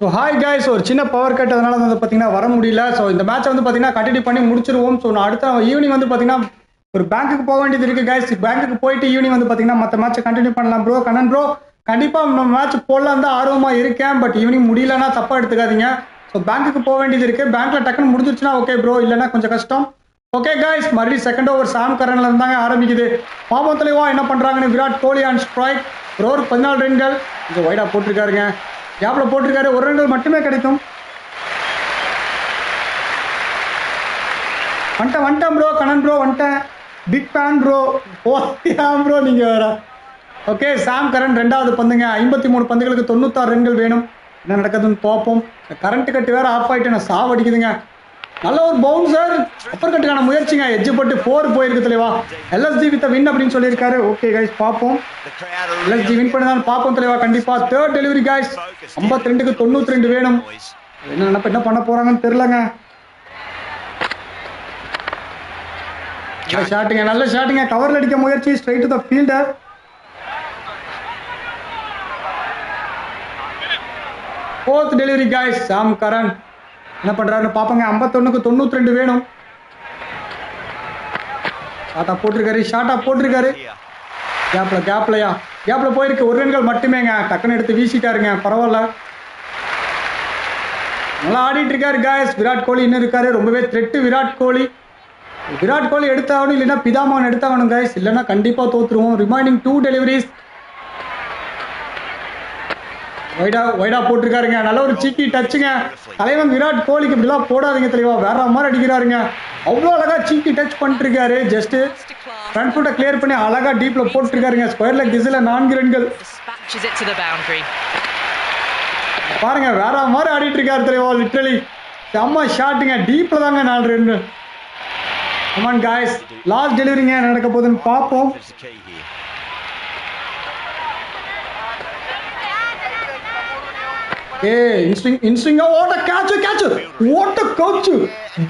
So hi guys ஒரு சின்ன power cut அதனால வந்து பார்த்தீங்கன்னா வர முடியல. ஸோ இந்த மேட்ச்சை வந்து பார்த்தீங்கன்னா கண்டினியூ பண்ணி முடிச்சிருவோம். ஸோ நான் அடுத்த ஈவினிங் வந்து பார்த்தீங்கன்னா ஒரு பேங்க்குக்கு போக வேண்டியது இருக்குது guys. பேங்க்குக்கு போயிட்டு ஈவினிங் வந்து பார்த்தீங்கன்னா மற்ற மேட்ச்சை கண்டினியூ பண்ணலாம் ப்ரோ கண்ணன் ப்ரோ கண்டிப்பாக நம்ம மேட்ச் போடலாம் தான் ஆர்வமாக இருக்கேன். பட் ஈவினிங் முடியலன்னா தப்பாக எடுத்துக்காதீங்க. ஸோ பேங்க்குக்கு போக வேண்டியது இருக்குது பேங்க்கில் டக்குன்னு முடிஞ்சிருச்சுன்னா ஓகே ப்ரோ இல்லைன்னா கொஞ்சம் கஷ்டம். ஓகே காய்ஸ் மறுபடியும் செகண்ட் ஓவர் சாம் கரன்ல இருந்தாங்க ஆரம்பிக்குது. பாபம் தலைவா என்ன பண்ணுறாங்கன்னு விராட் கோலி அண்ட் ஸ்ட்ரைக் ஒரு பதினாலு ரன்கள். கொஞ்சம் ஒய்டாக போட்டிருக்காருங்க. கேப்ல போட்டிருக்காரு. ஒரு ரெண்டு மட்டுமே கிடைக்கும். வந்துட்டேன் வந்துட்டேன் ப்ரோ கணன் ப்ரோ வந்துட்டேன். பிக் பேன் ப்ரோ ஓ ப்ரோ நீங்க வேற. ஓகே சாம் கரண்ட் ரெண்டாவது பந்துங்க. ஐம்பத்தி மூணு பந்துகளுக்கு தொண்ணூத்தாறு ரன்கள் வேணும். என்ன நடக்குதுன்னு பார்ப்போம். கரண்ட் கட்டு வேற ஆஃப் ஆயிட்டு நான் சாவடிக்குதுங்க. நல்ல ஒரு பவுன்சர் அப்பர் கட்டுக்கான முயற்சிங்க. எஜ்ஜு போட்டு ஃபோர் போயிருக்கு தலைவா. எல்எஸ்ஜி வித் வின் அப்படின்னு சொல்லியிருக்காரு. ஓகே கைஸ் பார்ப்போம். எல்எஸ்ஜி வின் பண்ணதான் பார்ப்போம் தலைவா. கண்டிப்பா தேர்ட் டெலிவரி கைஸ் ஐம்பத்தி ரெண்டுக்கு தொண்ணூத்தி ரெண்டு வேணும். என்ன நினைப்ப என்ன பண்ண போறாங்கன்னு தெரியலங்க. ஷாட்டுங்க நல்ல ஷாட்டுங்க கவர்ல அடிக்க முயற்சி straight to the fielder fourth delivery guys Sam Curran என்ன பண்றாருன்னு பாப்பங்க. ஐம்பத்தொன்னுக்கு தொண்ணூத்தி ரெண்டு வேணும். ஷாட்டா போட்டிருக்காரு ஷாட்டா போட்டிருக்காரு. கேப்ல கேப்லயா கேப்ல போயிருக்கு. ஒரு ரன்கள் மட்டுமேங்க. டக்குன்னு எடுத்து வீசிட்டாருங்க. பரவாயில்ல. நல்லா ஆடிட்டு இருக்காரு காயஸ் விராட் கோலி இன்னும் இருக்காரு. ரொம்பவே த்ரெட்டு விராட் கோலி. விராட் கோலி எடுத்தாகணும் இல்லைன்னா பிதாமான் எடுத்தாகணும் காய்ஸ் இல்லைன்னா கண்டிப்பா தோத்துருவோம். ரிமைனிங் டூ டெலிவரிஸ் வைடா வைடா போட்டிருக்காருங்க. நல்ல ஒரு சீக்கி டச்சுங்க தலைவன் விராட் கோலிக்கு இப்படிலாம் போடாதீங்க தெளிவா வேற மாதிரி அடிக்கிறாருங்க. அவ்வளோ அழகா சீக்கி டச் பண்ணிட்டு இருக்காரு ஜஸ்ட் ஃப்ரண்ட் ஃபுட்டை கிளியர் பண்ணி அழகா டீப்ல போட்டிருக்காருங்க. ஸ்கொயர் லெக் திசையில நான்கு ரன்கள். பாருங்க வேற மாதிரி ஆடிட்டு இருக்காரு தெளிவா லிட்ரலி செம்ம ஷாட்டுங்க டீப்ல தாங்க நாலு ரன் அமான் காய்ஸ் லாஸ்ட் டெலிவரிங்க நடக்க போகுதுன்னு பார்ப்போம். ஏ இன்ஸ்டிங் இன்ஸ்டிங்கா? ஓட்ட கேட்ச் கேட்ச் ஓட்ட கோச்சு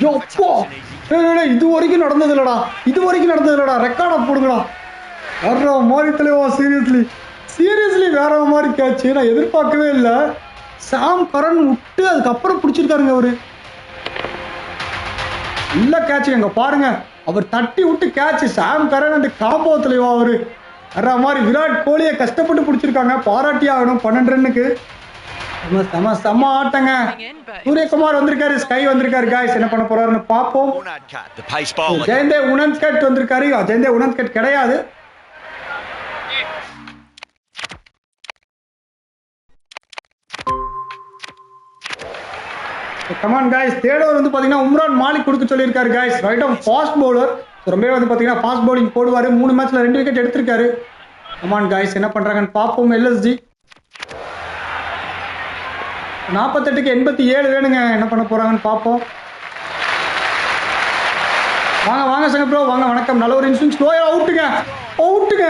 யப்பா. இது வரைக்கும் நடந்தது இல்லடா இது வரைக்கும் நடந்தது இல்லடா ரெக்கார்டா போடுங்கடா. வேற மாதிரி தலைவா சீரியஸ்லி சீரியஸ்லி வேற மாதிரி கேட்ச் நான் எதிர்பார்க்கவே இல்லை. சாம் கரன் விட்டு அதுக்கப்புறம் பிடிச்சிருக்காருங்க அவரு. இல்ல கேட்ச் எங்க பாருங்க. அவர் தட்டி விட்டு கேட்ச் சாம் கரன் அந்த காம்போ தலைவா அவரு. வேற மாதிரி விராட் கோலியை கஷ்டப்பட்டு பிடிச்சிருக்காங்க. பாராட்டி ஆகணும். பன்னெண்டு ரன்னுக்கு. செம செம ஆட்டங்க. சூரியகுமார் வந்திருக்காரு ஸ்கை வந்திருக்காரு காய்ஸ் என்ன பண்ண போறாருன்னு bowler. ஜெயந்தே உனன்ஸ்கட் வந்திருக்காரு. ஜெயந்தே உனன்ஸ்கட் கிடையாது. கமான் காய்ஸ் தேர்ட் வந்து பார்த்தீங்கன்னா உம்ரான் மாலிக் கொடுக்க சொல்லியிருக்காரு guys right off fast bowler ரொம்பவே வந்து பார்த்தீங்கன்னா ஃபாஸ்ட் பவுலிங் போடுவார். மூணு மேட்ச்ல ரெண்டு விக்கெட் எடுத்திருக்காரு. கமான் காய்ஸ் என்ன பண்றாங்கன்னு பார்ப்போம். எல்எஸ்ஜி நாற்பத்தெட்டுக்கு எண்பத்தி ஏழு வேணுங்க. என்ன பண்ண போறாங்கன்னு பார்ப்போம் வாங்க வாங்க சங்க ப்ரோ வாங்க வணக்கம். நல்ல ஒரு இன்சூரன்ஸ் ஸ்லோயா அவுட்டுங்க அவுட்டுங்க.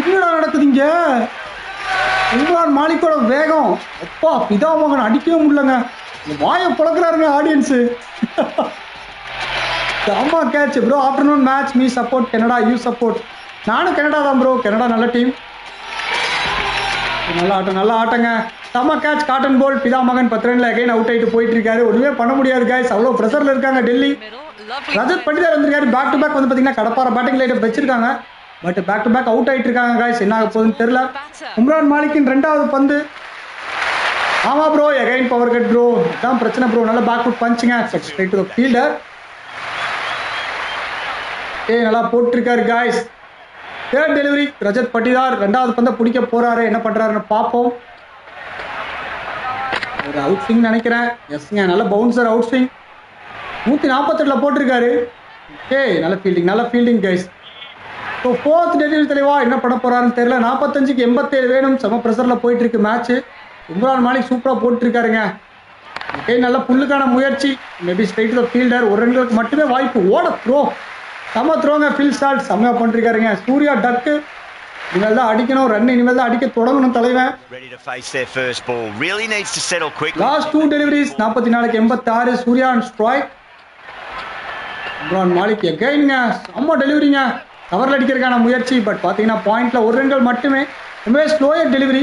என்னடா நடக்குதுங்க இம்ரான் மாலிக்கோட வேகம். அப்பா பிதாமகன் அடிக்கவே முடியலங்க. இந்த வாயை பழக்கிறாருங்க ஆடியன்ஸு அம்மா catch bro afternoon match me support Canada you support நானும் கனடா தான் ப்ரோ கனடா நல்ல டீம் நல்ல ஆட்டம் நல்ல ஆட்டங்க. செம்ம கேட்ச் காட்டன் போல் பிதாமகன் பத்து ரன்ல அகைன் அவுட் ஆயிட்டு போயிட்டு இருக்காரு ஒண்ணுமே பண்ண முடியாது guys. அவ்வளோ ப்ரெஷர்ல இருக்காங்க டெல்லி. ரஜத் பண்டிதர் வந்திருக்காரு. பேக் டு பேக் வந்து பாத்தீங்கன்னா கடப்பார பேட்டிங் லைட் வச்சிருக்காங்க. But back to back out ஆயிட்டு இருக்காங்க காய்ஸ் என்ன ஆக போகுதுன்னு தெரியல. உம்ரான் மாலிக்கின் ரெண்டாவது பந்து. ஆமா bro again power cut bro இதான் பிரச்சனை ப்ரோ நல்ல பேக் ஃபுட் பஞ்சுங்க ஸ்ட்ரைட் டு ஃபீல்டர் ஏய் நல்லா போட்டிருக்காரு guys third delivery Rajat Patidar. ரெண்டாவது பந்தை பிடிக்க போறாரு. என்ன பண்றாருன்னு பார்ப்போம். ஒரு அவுட் ஸ்விங் நினைக்கிறேன் எஸ்ங்க நல்ல பவுன்சர் அவுட் ஸ்விங் நூற்றி நாற்பத்தெட்டில் போட்டிருக்காரு. ஏய் நல்ல ஃபீல்டிங் நல்ல fielding guys so fourth delivery தெளிவா என்ன பண்ண போகிறாருன்னு தெரியல. நாற்பத்தஞ்சுக்கு எண்பத்தேழு வேணும். செம ப்ரெஷரில் போயிட்டுருக்கு மேட்ச்சு மேட்ச் இம்ரான் மாலிக் சூப்பராக போட்டிருக்காருங்க. ஓகே நல்ல புல்லுக்கான முயற்சி. மேபி ஸ்ட்ரைட் த ஃபீல்டர் ஒரு ரெண்டுகளுக்கு மட்டுமே வாய்ப்பு. ஓட த்ரோ செம த்ரோங்க ஃபீல் ஸ்டார்ட் செம்மையாக பண்ணிருக்காருங்க. சூர்யா டக்கு இனிமேல் தான் அடிக்கணும் ரன் இனிமேல் தான் அடிக்க தொடங்கணும் தலைவன். Ready to face their first ball. Really needs to settle quickly. Last two deliveries நாற்பத்தி நாலுக்கு எண்பத்தாறு. சூர்யா அண்ட் ஸ்ட்ராய்க் இம்ரான் மாலிக் எகைனுங்க செம்ம டெலிவரிங்க கவரில் அடிக்கிறதுக்கான முயற்சி பட் பார்த்தீங்கன்னா பாயிண்ட்ல ஒரு ரன்கள் மட்டுமே. ரொம்பவே slower delivery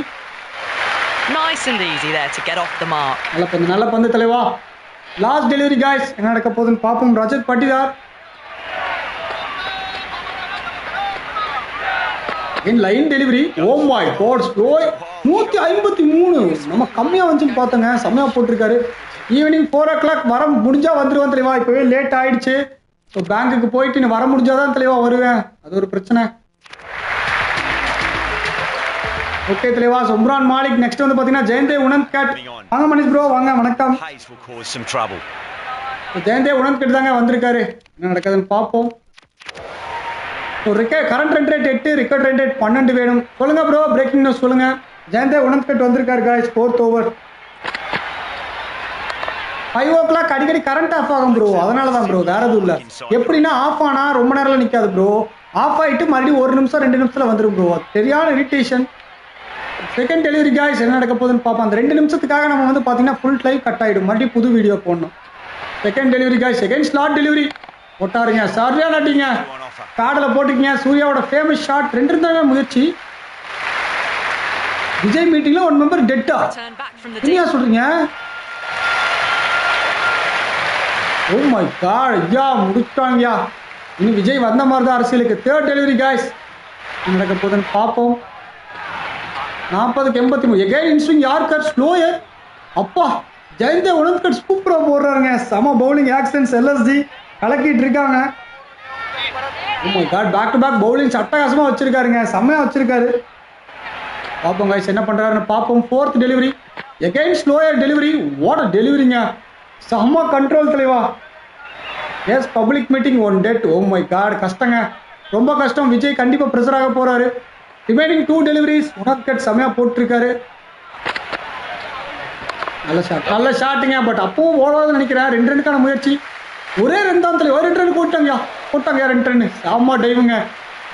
Nice and easy there to get off the mark. நல்ல பந்து நல்ல பந்து தலைவா. லாஸ்ட் டெலிவரி காய்ஸ் என்ன நடக்க போகுதுன்னு பார்ப்போம். Rajat Patidar. Line delivery oh my god slow நூற்றி ஐம்பத்தி மூணு. நம்ம கம்மியாக வந்துச்சுன்னு பார்த்தோங்க. செம்மையாக போட்டிருக்காரு. ஈவினிங் ஃபோர் ஓ கிளாக் வர முடிஞ்சா வந்துடுவேன் தெளிவா. இப்போவே லேட் ஆயிடுச்சு. ஸோ பேங்க்குக்கு போயிட்டு நீ வர முடிஞ்சாதான் தெளிவா வருவேன். அது ஒரு பிரச்சனை. ஓகே தெளிவா. சும்ரான் மாலிக் நெக்ஸ்ட் வந்து பார்த்தீங்கன்னா ஜெயந்தே உனந்த் கேட் வாங்க மணிஷ் ப்ரோ வாங்க வணக்கம். ஜெயந்தே உணர்ந்து கேட்டு தாங்க வந்திருக்காரு. என்ன நடக்குதுன்னு பார்ப்போம். ஒரு ரிக்க கரண்ட் ரன் ரேட் எட்டு ரிக்கர்ட் ரன் ரேட் பன்னெண்டு வேணும். சொல்லுங்க ப்ரோ பிரேக்கிங் நியூஸ் சொல்லுங்க. ஜெயந்தே உணர்ந்துக்கிட்டு வந்திருக்காரு guys fourth over five o'clock அடிக்கடி கரண்ட் ஆஃப் ஆகும் ப்ரோ அதனால தான் ப்ரோ வேற எதுவும் இல்லை. எப்படின்னா ஆஃப் ஆனா ரொம்ப நேரம் நிற்காது ப்ரோ ஆஃப் ஆயிட்டு மறுபடியும் ஒரு நிமிஷம் ரெண்டு நிமிஷத்தில் வந்துடும் ப்ரோ சரியான இரிட்டேஷன் செகண்ட் டெலிவரி காய்ஸ் என்ன நடக்க போகுதுன்னு பார்ப்போம். அந்த ரெண்டு நிமிஷத்துக்காக நம்ம வந்து பார்த்தீங்கன்னா ஃபுல் லைவ் கட் ஆகிடும் மறுபடியும் புது வீடியோ போடணும். Second delivery guy second slot delivery போட்டாருங்க. சரியா நட்டிங்க காடில் போட்டுக்கங்க சூர்யாவோட ஃபேமஸ் ஷாட் ரெண்டு இருந்தாங்க முயற்சி. விஜய் மீட்டிங்ல ஒன் மெம்பர் டெட்டா என்னையா. சொல்றீங்க? ஓ மை காட் ஐயா முடிச்சிட்டாங்கயா இனி விஜய் வந்த மாதிரி தான் அரசியலுக்கு. தேர்ட் டெலிவரி காய்ஸ் நடக்க போகுதுன்னு பார்ப்போம். நாற்பதுக்கு எண்பத்தி மூணு. எகைன் இன்ஸ்விங் யார்கர் ஸ்லோயர் அப்பா ஜெயந்தே உணர்கட் சூப்பராக போடுறாருங்க. செம பவுலிங் ஆக்சன்ஸ் எல்எஸ்டி கலக்கிட்டு இருக்காங்க. ஓ god back to back bowling சட்டகாசமாக வச்சிருக்காருங்க. செம்மையாக வச்சிருக்காரு. பார்ப்போம் கைஸ் என்ன பண்ணுறாருன்னு பார்ப்போம் fourth delivery again slower delivery what டெலிவரிங்க செம்ம கண்ட்ரோல் தலைவா. Yes public meeting one date oh my god கஷ்டங்க. ரொம்ப கஷ்டம். விஜய் கண்டிப்பாக ப்ரெஷர் ஆக போகிறாரு ரிமைனிங் டூ டெலிவரிஸ் உனக்கட் செம்மையாக போட்டிருக்காரு. நல்ல ஷாட் நல்ல ஷாட்டுங்க பட் அப்பவும் ஓடாதுன்னு நினைக்கிறேன். ரெண்டு ரனுக்கான முயற்சி. ஒரே ரெண்டு தான் தலைவர் ரெண்டு ரன் போட்டாங்கயா போட்டாங்க கேரண்டர்னு அம்மா டைவுங்க